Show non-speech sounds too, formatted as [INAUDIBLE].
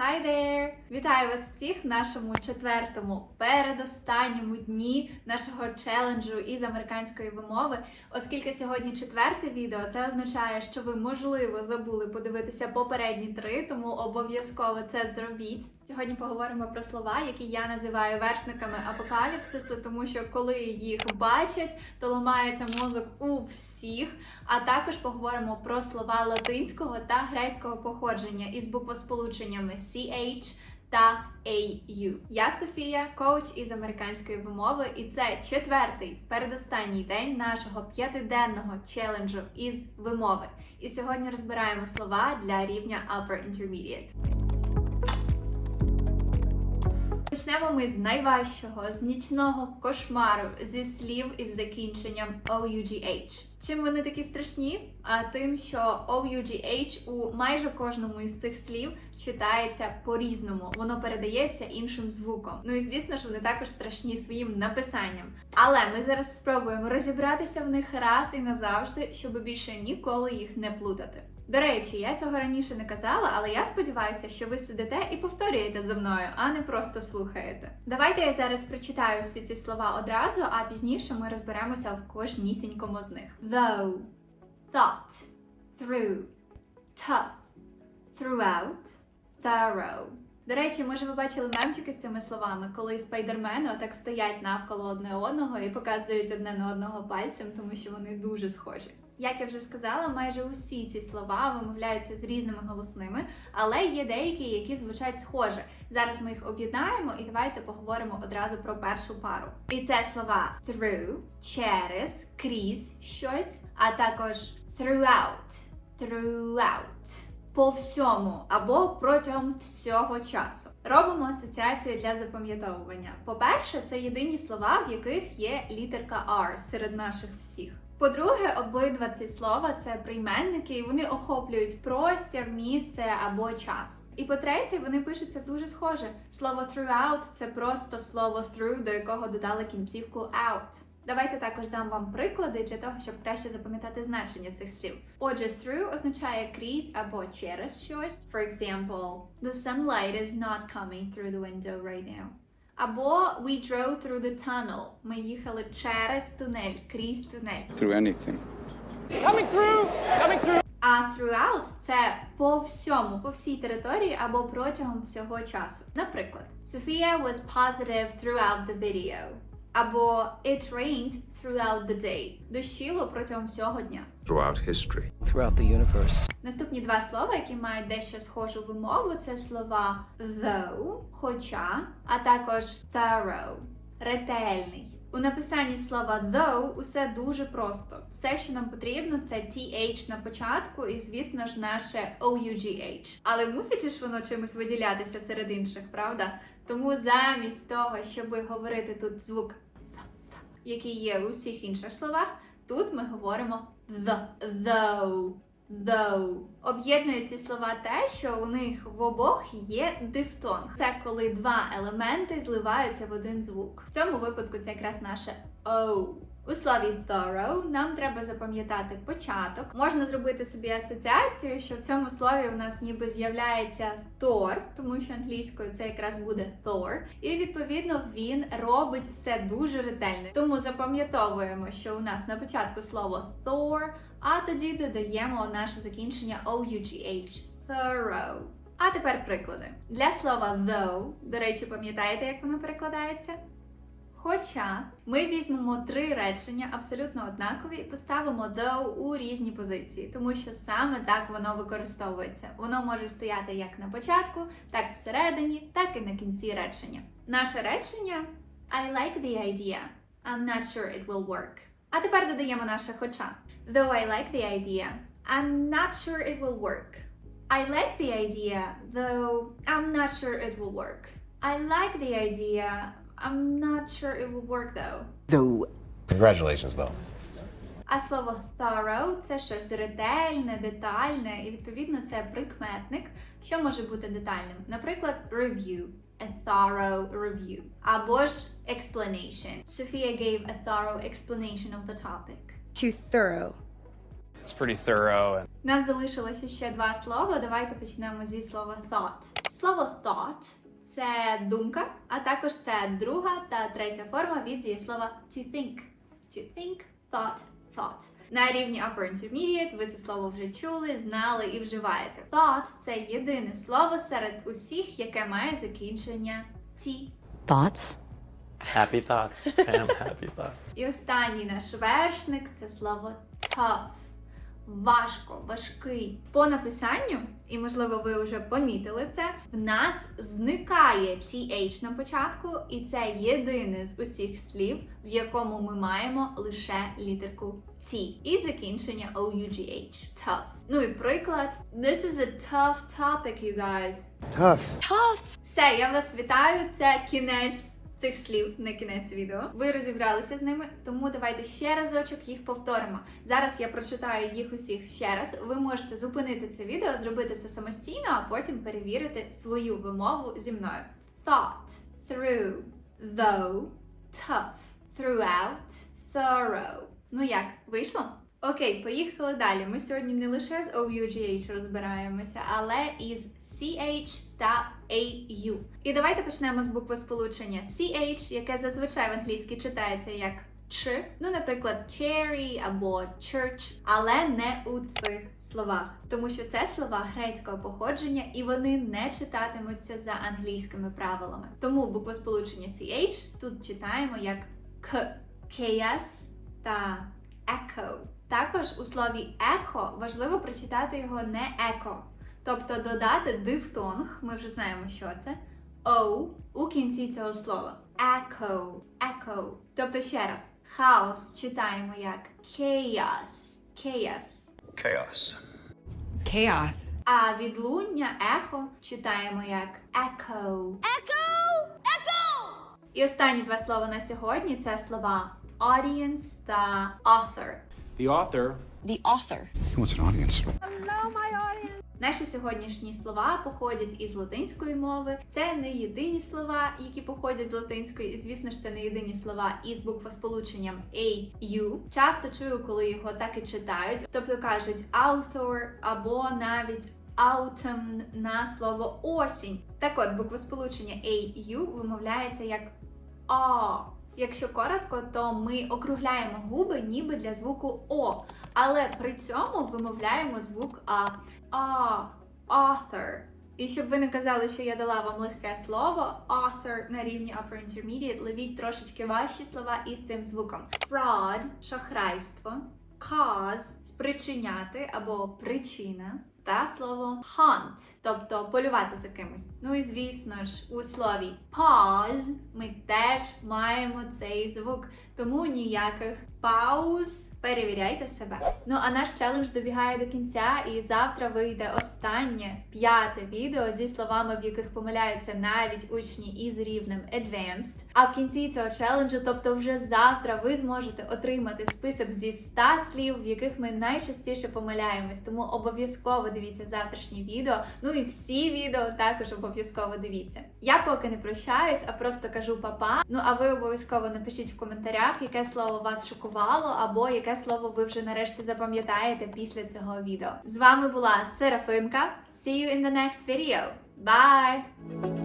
Hi there! Вітаю вас всіх в нашому четвертому передостанньому дні нашого челенджу із американської вимови. Оскільки сьогодні четверте відео, це означає, що ви можливо забули подивитися попередні три, тому обов'язково це зробіть. Сьогодні поговоримо про слова, які я називаю вершниками апокаліпсису, тому що коли їх бачать, то ламається мозок у всіх. А також поговоримо про слова латинського та грецького походження із буквосполученнями CH та AU. Я Софія, коуч із американської вимови, і це четвертий передостанній день нашого п'ятиденного челенджу із вимови. І сьогодні розбираємо слова для рівня Upper Intermediate. Почнемо ми з найважчого, з нічного кошмару, зі слів із закінченням OUGH. Чим вони такі страшні? А тим, що OUGH у майже кожному із цих слів читається по-різному, воно передається іншим звуком. Ну і звісно ж, вони також страшні своїм написанням. Але ми зараз спробуємо розібратися в них раз і назавжди, щоб більше ніколи їх не плутати. До речі, я цього раніше не казала, але я сподіваюся, що ви сидите і повторюєте за мною, а не просто слухаєте. Давайте я зараз прочитаю всі ці слова одразу, а пізніше ми розберемося в кожнісінькому з них. Though, thought, through, tough, throughout, thorough. До речі, може ви бачили мемчики з цими словами, коли спайдермени отак стоять навколо одне одного і показують одне на одного пальцем, тому що вони дуже схожі. Як я вже сказала, майже усі ці слова вимовляються з різними голосними, але є деякі, які звучать схоже. Зараз ми їх об'єднаємо і давайте поговоримо одразу про першу пару. І це слова through, через, крізь щось, а також throughout, throughout. По всьому або протягом всього часу робимо асоціацію для запам'ятовування. По-перше, це єдині слова, в яких є літерка R серед наших всіх. По-друге, обидва ці слова це прийменники, і вони охоплюють простір, місце або час. І по-третє, вони пишуться дуже схоже. Слово throughout це просто слово through, до якого додали кінцівку out. Давайте також дам вам приклади для того, щоб краще запам'ятати значення цих слів. Отже, through означає крізь або через щось. For example, the sunlight is not coming through the window right now. Або we drove through the tunnel. Ми їхали через тунель, крізь тунель. through anything. Coming through! Coming through! А throughout це по всьому, по всій території або протягом всього часу. Наприклад, Sophia was positive throughout the video. Або it rained throughout the day. Дощило протягом всього дня. throughout history. Throughout the universe. Наступні два слова, які мають дещо схожу вимову, це слова though, хоча, а також thorough, ретельний. У написанні слова though усе дуже просто. Все, що нам потрібно, це TH на початку і, звісно ж, наше OUGH. Але мусить ж воно чимось виділятися серед інших, правда? Тому замість того, щоб говорити тут звук який є у всіх інших словах, тут ми говоримо the, though. Об'єднує ці слова те, що у них в обох є дифтонг. Це коли два елементи зливаються в один звук. В цьому випадку це якраз наше O. У слові thorough нам треба запам'ятати початок. Можна зробити собі асоціацію, що в цьому слові у нас ніби з'являється Thor, тому що англійською це якраз буде Thor. І відповідно він робить все дуже ретельно. Тому запам'ятовуємо, що у нас на початку слово Thor, а тоді додаємо наше закінчення OUGH thorough. А тепер приклади. Для слова though, до речі, пам'ятаєте, як воно перекладається? Хоча ми візьмемо три речення абсолютно однакові і поставимо though у різні позиції, тому що саме так воно використовується. Воно може стояти як на початку, так всередині, так і на кінці речення. Наше речення I like the idea. I'm not sure it will work. А тепер додаємо наше хоча. Though I like the idea, I'm not sure it will work. I like the idea, though I'm not sure it will work. I like the idea. I'm not sure it will work though. Though. Congratulations, though. А слово thorough – це щось ретельне, детальне, і відповідно це прикметник, що може бути детальним. Наприклад, review. A thorough review. Або ж explanation. Sophia gave a thorough explanation of the topic. Too thorough. It's pretty thorough нас залишилося ще два слова. Давайте почнемо зі слова thought. Слово thought це думка, а також це друга та третя форма від дієслова to think. To think, thought, thought. На рівні upper intermediate ви це слово вже чули, знали і вживаєте. Thought – це єдине слово серед усіх, яке має закінчення T. Thoughts? Happy thoughts, [LAUGHS] Pam. Happy thoughts. І останній наш вершник це слово tough. Важко, важкий. По написанню, і можливо ви вже помітили це, в нас зникає TH на початку, і це єдине з усіх слів, в якому ми маємо лише літерку T. І закінчення OUGH. Tough. Ну і приклад. This is a tough topic, you guys. tough. Все, я вас вітаю. Це кінець цих слів, не кінець відео. Ви розібралися з ними, тому давайте ще разочок їх повторимо. Зараз я прочитаю їх усіх ще раз. Ви можете зупинити це відео, зробити це самостійно, а потім перевірити свою вимову зі мною. Thought, through, though, tough, throughout, thorough. Ну як, вийшло? Окей, поїхали далі. Ми сьогодні не лише з OUGH розбираємося, але і з CH та AU. І давайте почнемо з букви сполучення CH, яке зазвичай в англійській читається як Ч, ну, наприклад, cherry або church, але не у цих словах, тому що це слова грецького походження і вони не читатимуться за англійськими правилами. Тому буква сполучення CH тут читаємо як К, chaos та echo. Також у слові ехо важливо прочитати його не еко, тобто додати дифтонг, ми вже знаємо, що це. O у кінці цього слова. Echo, echo. Тобто ще раз, хаос читаємо як chaos, chaos. Chaos. Chaos. А відлуння ехо читаємо як echo. Echo! Echo! І останні два слова на сьогодні це слова audience та author. The author The author. What's an audience? Наші сьогоднішні слова походять із латинської мови. Це не єдині слова, які походять з латинської, і звісно ж, це не єдині слова із буквосполученням A, U. Часто чую, коли його так і читають, тобто кажуть author або навіть autumn на слово осінь. Так от, буквосполучення A, U вимовляється як А. Якщо коротко, то ми округляємо губи ніби для звуку О, але при цьому вимовляємо звук А. А. Author. І щоб ви не казали, що я дала вам легке слово, author на рівні upper intermediate, ловіть трошечки важчі слова із цим звуком. Fraud – шахрайство, cause – спричиняти або причина. Та слово hunt, тобто полювати за кимось. Ну і звісно ж, у слові pause ми теж маємо цей звук, тому ніяких пауз. Перевіряйте себе. Ну а наш челендж добігає до кінця, і завтра вийде останнє п'яте відео зі словами, в яких помиляються навіть учні із рівнем Advanced. А в кінці цього челенджу, тобто вже завтра, ви зможете отримати список зі 100 слів, в яких ми найчастіше помиляємось. Тому обов'язково дивіться завтрашнє відео. Ну і всі відео також обов'язково дивіться. Я поки не прощаюсь, а просто кажу папа. Ну а ви обов'язково напишіть в коментарях, яке слово вас шокувало, або яке слово ви вже нарешті запам'ятаєте після цього відео. З вами була Серафинка. See you in the next video. Bye!